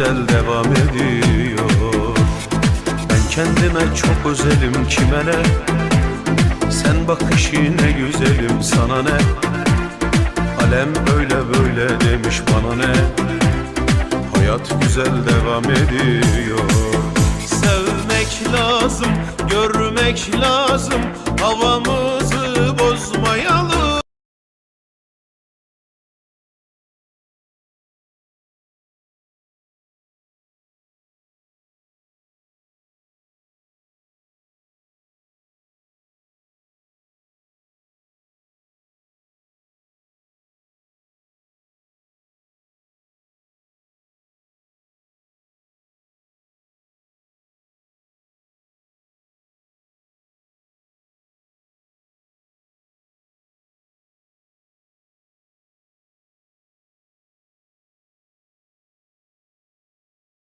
güzel devam ediyor. Ben kendime çok özelim kime ne? Sen bakışı ne güzelim sana ne? Alem öyle böyle demiş bana ne? Hayat güzel devam ediyor. Sevmek lazım, görmek lazım Havamızı bozmaya